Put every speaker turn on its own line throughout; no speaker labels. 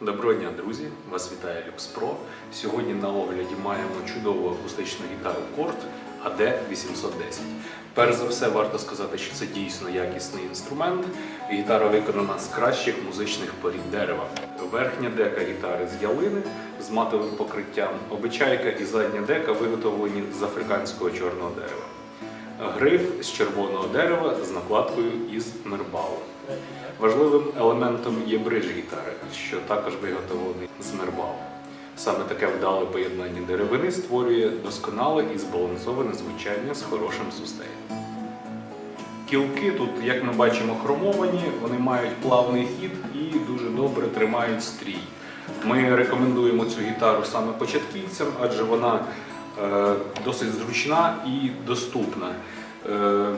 Доброго дня, друзі! Вас вітає Lux Pro. Сьогодні на огляді маємо чудову акустичну гітару Korg AD810. Перш за все, варто сказати, що це дійсно якісний інструмент. Гітара виконана з кращих музичних порід дерева. Верхня дека гітари з ялини з матовим покриттям, обичайка і задня дека виготовлені з африканського чорного дерева. Гриф з червоного дерева з накладкою із мербалу. Важливим елементом є бридж гітари, що також виготовлений з мербалу. Саме таке вдале поєднання деревини створює досконале і збалансоване звучання з хорошим сустейном. Кілки тут, як ми бачимо, хромовані, вони мають плавний хід і дуже добре тримають стрій. Ми рекомендуємо цю гітару саме початківцям, адже вона е, досить зручна і доступна. Е,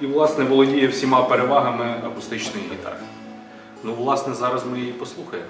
і, власне, володіє всіма перевагами акустичної гітари. Ну, власне, зараз ми її послухаємо.